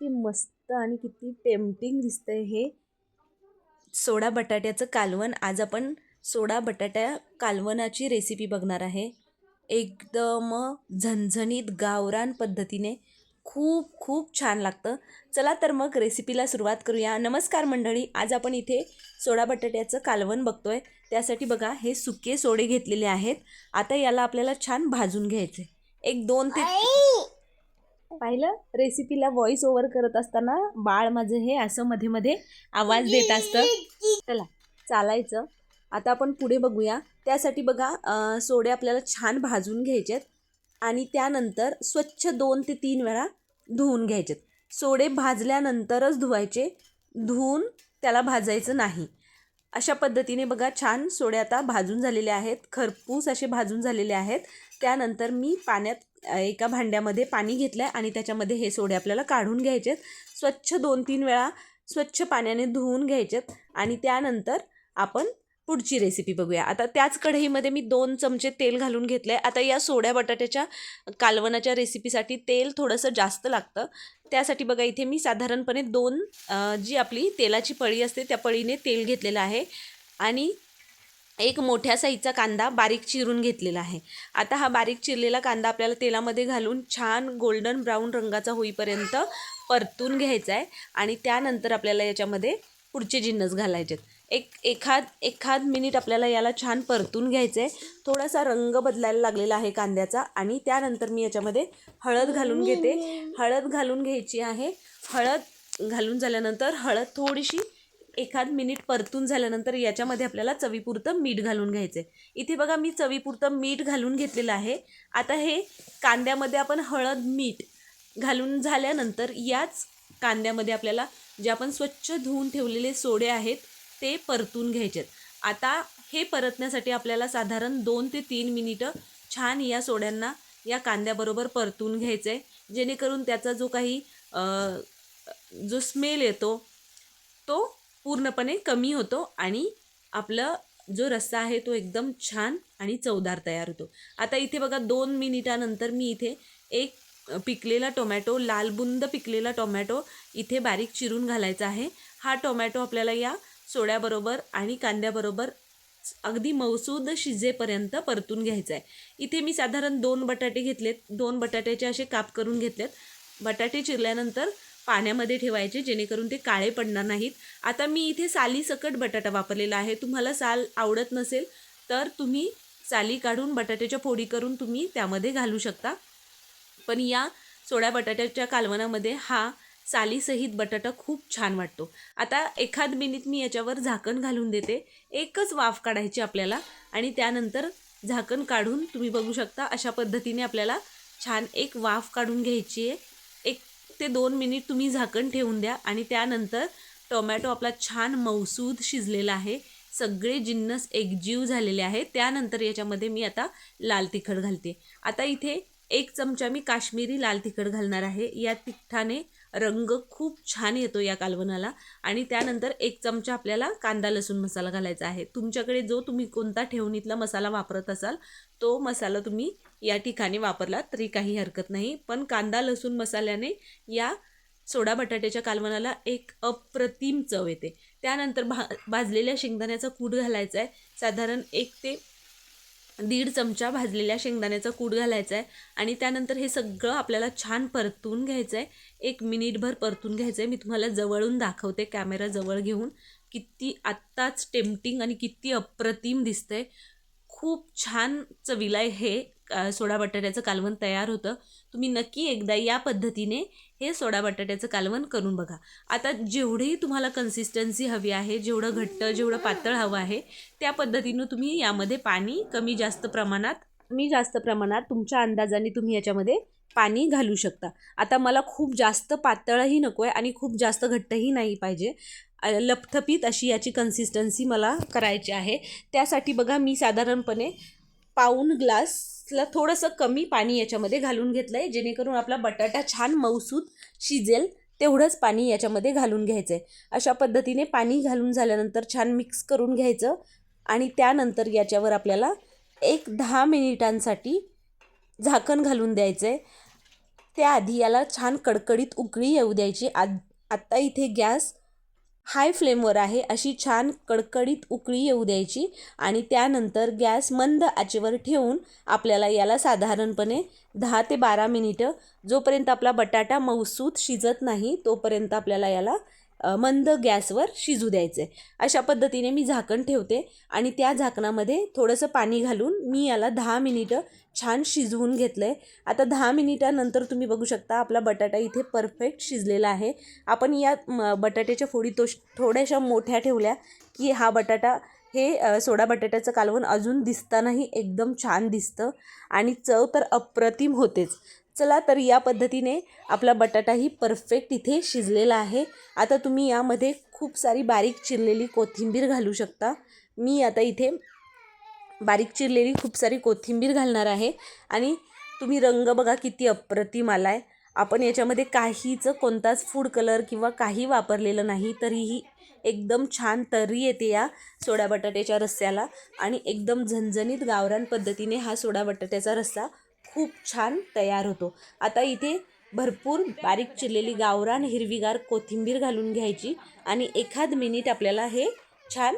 किती मस्त आणि किती टेम्पटिंग दिसतंय हे. सोडा बटाट्याचं कालवण. आज आपण सोडा बटाट्या कालवणाची रेसिपी बघणार आहे. एकदम झणझणीत गावरान पद्धतीने खूप खूप छान लागतं. चला तर मग रेसिपीला सुरुवात करूया. नमस्कार मंडळी. आज आपण इथे सोडा बटाट्याचं कालवण बघतोय. त्यासाठी बघा हे सुके सोडे घेतलेले आहेत. आता याला आपल्याला छान भाजून घ्यायचे एक दोन ते पाहिलं? रेसिपीला व्हॉइस ओव्हर करत असताना बाळ माझं हे असं मध्ये मध्ये आवाज देत असतं. चला चालायचं. आता आपण पुढे बघूया. त्यासाठी बघा सोडे आपल्याला छान भाजून घ्यायचेत आणि त्यानंतर स्वच्छ दोन ते तीन वेळा धुवून घ्यायचेत. सोडे भाजल्यानंतरच धुवायचे. धुवून त्याला भाजायचं नाही. अशा पद्धतीने बघा छान सोडे आता भाजून झालेले आहेत. खरपूस असे भाजून झालेले आहेत. त्यानंतर मी पाण्यात एका भांड्यामध्ये पाणी घेतलं आहे आणि त्याच्यामध्ये हे सोडे आपल्याला काढून घ्यायचेत. स्वच्छ दोन तीन वेळा स्वच्छ पाण्याने धुवून घ्यायचेत आणि त्यानंतर आपण पुढची रेसिपी बघूया. आता त्याच कढईमध्ये मी दोन चमचे तेल घालून घेतलं आहे आता या सोड्या बटाट्याच्या कालवणाच्या रेसिपीसाठी तेल थोडंसं जास्त लागतं. त्यासाठी बघा इथे मी साधारणपणे दोन जी आपली तेलाची पळी असते त्या पळीने तेल घेतलेलं आहे. आणि एक मोठ्या साईजचा कांदा बारीक चिरून घेतलेला आहे. आता हा बारीक चिरलेला कांदा आपल्याला तेलामध्ये घालून छान गोल्डन ब्राऊन रंगाचा होईपर्यंत परतून घ्यायचा आहे आणि त्यानंतर आपल्याला याच्यामध्ये पुढचे जिन्नस घालायचे आहेत. एक एखाद एखाद मिनिट आपल्याला याला छान परतून घ्यायचं आहे थोडासा रंग बदलायला लागलेला आहे कांद्याचा आणि त्यानंतर मी याच्यामध्ये हळद घालून घेते. हळद घालून घ्यायची आहे. हळद घालून झाल्यानंतर हळद थोडीशी एखाद मिनिट परतून झाल्यानंतर याच्यामध्ये आपल्याला चवीपुरतं मीठ घालून घ्यायचं आहे इथे बघा मी चवीपुरतं मीठ घालून घेतलेलं आहे. आता हे कांद्यामध्ये आपण हळद मीठ घालून झाल्यानंतर याच कांद्यामध्ये आपल्याला जे आपण स्वच्छ धुवून ठेवलेले सोडे आहेत ते परतून घ्यायचेत. आता हे परतण्यासाठी आपल्याला साधारण दोन ते तीन मिनिटं छान या सोड्यांना या कांद्याबरोबर परतून घ्यायचं आहे जेणेकरून त्याचा जो काही जो स्मेल येतो तो पूर्णपणे कमी होतो आणि आपलं जो रस्सा आहे तो एकदम छान आणि चवदार तयार होतो. आता इथे बघा दोन मिनिटानंतर मी इथे एक पिकलेला टोमॅटो लालबुंद पिकलेला टोमॅटो इथे बारीक चिरून घालायचा आहे. हा टोमॅटो आपल्याला या सोड्याबरोबर आणि कांद्याबरोबर अगदी मौसूद शिजेपर्यंत परतून घ्यायचा आहे. इथे मी साधारण दोन बटाटे घेतलेत. दोन बटाट्याचे असे काप करून घेतलेत. बटाटे चिरल्यानंतर पाण्यामध्ये ठेवायचे जेणेकरून ते काळे पडणार नाहीत. आता मी इथे साली सकट बटाटा वापरलेला आहे. तुम्हाला साल आवडत नसेल तर तुम्ही साली काढून बटाट्याच्या फोडी करून तुम्ही त्यामध्ये घालू शकता. पण या सोड्या बटाट्याच्या कालवणामध्ये हा सालीसहित बटाटा खूप छान वाटतो. आता एखाद मिनिट मी याच्यावर झाकण घालून देते. एकच वाफ काढायची आपल्याला आणि त्यानंतर झाकण काढून तुम्ही बघू शकता अशा पद्धतीने आपल्याला छान एक वाफ काढून घ्यायची आहे. ते दोन मिनिट तुम्ही झाकण ठेवून द्या आणि त्यानंतर टोमॅटो आपला छान मौसूद शिजलेला आहे. सगळे जिन्नस एकजीव झालेले आहेत. त्यानंतर याच्यामध्ये मी आता लाल तिखट घालते. आता इथे एक चमचा मी काश्मीरी लाल तिखट घालणार आहे. या तिखटाने रंग खूप छान येतो या कालवणाला आणि त्यानंतर एक चमचा आपल्याला कांदा लसूण मसाला घालायचा आहे. तुमच्याकडे जो तुम्ही कोणता ठेवणीतला मसाला वापरत असाल तो मसाला तुम्ही या ठिकाणी वापरला तरी काही हरकत नाही. पण कांदा लसूण मसाल्याने या सोडा बटाट्याच्या कालवणाला एक अप्रतिम चव येते. त्यानंतर भा भाजलेल्या शेंगदाण्याचा कूट घालायचा आहे साधारण एक ते दीड चमचा भाजलेल्या शेंगदाण्याचा कूट घालायचा आहे आणि त्यानंतर हे सगळं आपल्याला छान परतून घ्यायचं आहे एक मिनिटभर परतून घ्यायचं आहे मी तुम्हाला जवळून दाखवते कॅमेरा जवळ घेऊन. किती आत्ताच टेम्पटिंग आणि किती अप्रतिम दिसतंय. खूप छान चवीला आहे हे. सोडा बटाट्याचं कालवण तयार होतं. तुम्ही नक्की एकदा या पद्धतीने हे सोडा बटाट्याचं कालवण करून बघा. आता जेवढी तुम्हाला कन्सिस्टन्सी हवी आहे जेवढं घट्ट जेवढं पातळ हवं आहे त्या पद्धतीनं तुम्ही यामध्ये पाणी कमी जास्त प्रमाणात कमी जास्त प्रमाणात तुमच्या अंदाजाने तुम्ही याच्यामध्ये पाणी घालू शकता. आता मला खूप जास्त पातळही नको आहे आणि खूप जास्त घट्टही नाही पाहिजे. लपथपीत अशी याची कन्सिस्टन्सी मला करायची आहे. त्यासाठी बघा मी साधारणपणे पाऊण ग्लासला थोडंसं कमी पाणी याच्यामध्ये घालून घेतलं आहे जेणेकरून आपला बटाटा छान मऊसूद शिजेल तेवढंच पाणी याच्यामध्ये घालून घ्यायचं आहे अशा पद्धतीने पाणी घालून झाल्यानंतर छान मिक्स करून घ्यायचं आणि त्यानंतर याच्यावर आपल्याला एक दहा मिनिटांसाठी झाकण घालून द्यायचं आहे त्याआधी याला छान कडकडीत उकळी येऊ द्यायची. आ आत्ता इथे गॅस हाय फ्लेमवर आहे अशी छान कडकडीत उकळी येऊ द्यायची आणि त्यानंतर गॅस मंद आचेवर ठेवून आपल्याला याला साधारणपणे दहा ते बारा मिनिटं जोपर्यंत आपला बटाटा मऊसूत शिजत नाही तोपर्यंत आपल्याला याला मंद गॅसवर शिजू द्यायचं. आहे अशा पद्धतीने मी झाकण ठेवते आणि त्या झाकणामध्ये थोडंसं पाणी घालून मी याला दहा मिनिटं छान शिजवून घेतलं आहे आता दहा मिनिटानंतर तुम्ही बघू शकता आपला बटाटा इथे परफेक्ट शिजलेला आहे. आपण या बटाट्याच्या फोडी तो थोड्याशा मोठ्या ठेवल्या की हा बटाटा हे सोडा बटाट्याचं कालवण अजून दिसतानाही एकदम छान दिसतं आणि चव तर अप्रतिम होतेच. चला तर या पद्धतीने आपला बटाटाही परफेक्ट इथे शिजलेला आहे. आता तुम्ही यामध्ये खूप सारी बारीक चिरलेली कोथिंबीर घालू शकता. मी आता इथे बारीक चिरलेली खूप सारी कोथिंबीर घालणार आहे. आणि तुम्ही रंग बघा किती अप्रतिम आला आहे आपण याच्यामध्ये काहीच कोणताच फूड कलर किंवा काही वापरलेलं नाही तरीही एकदम छान तर्री येते या सोडा बटाट्याच्या रस्स्याला आणि एकदम झणझणीत गावरान पद्धतीने हा सोडा बटाट्याचा रस्सा खूप छान तयार होतो. आता इथे भरपूर बारीक चिरलेली गावरान हिरवीगार कोथिंबीर घालून घ्यायची आणि एखाद मिनिट आपल्याला हे छान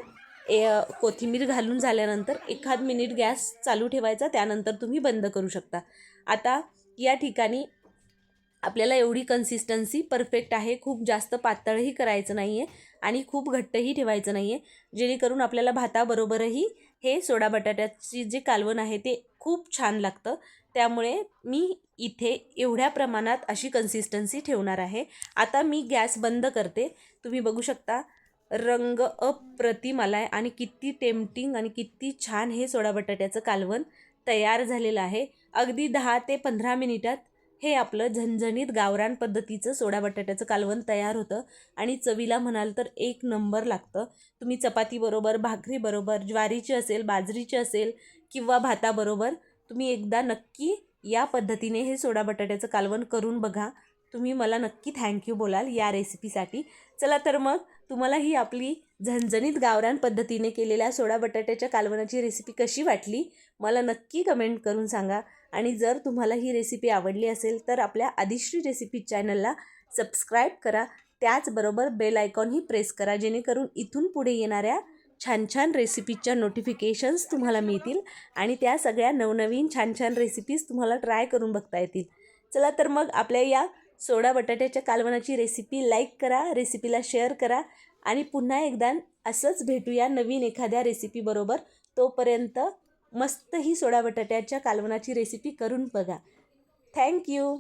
ए कोथिंबीर घालून झाल्यानंतर एखाद मिनिट गॅस चालू ठेवायचा त्यानंतर तुम्ही बंद करू शकता. आता या ठिकाणी आपल्याला एवढी कन्सिस्टन्सी परफेक्ट आहे. खूप जास्त पातळही करायचं नाही आहे आणि खूप घट्टही ठेवायचं नाही आहे जेणेकरून आपल्याला भाताबरोबरही हे सोडा बटाट्याची जे कालवण आहे ते खूप छान लागतं. त्यामुळे मी इथे एवढ्या प्रमाणात अशी कन्सिस्टन्सी ठेवणार आहे. आता मी गॅस बंद करते. तुम्ही बघू शकता रंग अप्रतिम आला आहे आणि किती टेम्पटिंग आणि किती छान हे सोडा बटाट्याचं कालवण तयार झालेलं आहे. अगदी दहा ते पंधरा मिनिटात हे आपलं झणझणीत गावरान पद्धतीचं सोडा बटाट्याचं कालवण तयार होतं. आणि चवीला म्हणाल तर एक नंबर लागतं. तुम्ही चपातीबरोबर भाकरीबरोबर ज्वारीची असेल बाजरीची असेल किंवा भाताबरोबर तुम्ही एकदा नक्की या पद्धतीने हे सोडा बटाट्याचं कालवण करून बघा. तुम्ही मला नक्की थँक्यू बोलाल या रेसिपीसाठी चला तर मग तुम्हाला ही आपली झणझणीत गावरान पद्धतीने केलेल्या सोडा बटाट्याच्या कालवणाची रेसिपी कशी वाटली मला नक्की कमेंट करून सांगा. आणि जर तुम्हाला ही रेसिपी आवडली असेल तर आपल्या आदिश्री रेसिपी चॅनलला सबस्क्राईब करा. त्याचबरोबर बेल आयकॉनही प्रेस करा जेणेकरून इथून पुढे येणाऱ्या छान छान रेसिपीच्या नोटिफिकेशन्स तुम्हाला मिळतील आणि त्या सगळ्या नवनवीन छान छान रेसिपीज तुम्हाला ट्राय करून बघता येतील. चला तर मग आपल्या या सोडा बटाट्याच्या कालवणाची रेसिपी लाईक करा रेसिपीला शेअर करा आणि पुन्हा एकदा असंच भेटूया नवीन एखाद्या रेसिपीबरोबर तोपर्यंत मस्त ही सोडा बटाट्याच्या कालवणाची रेसिपी करून बघा. थँक्यू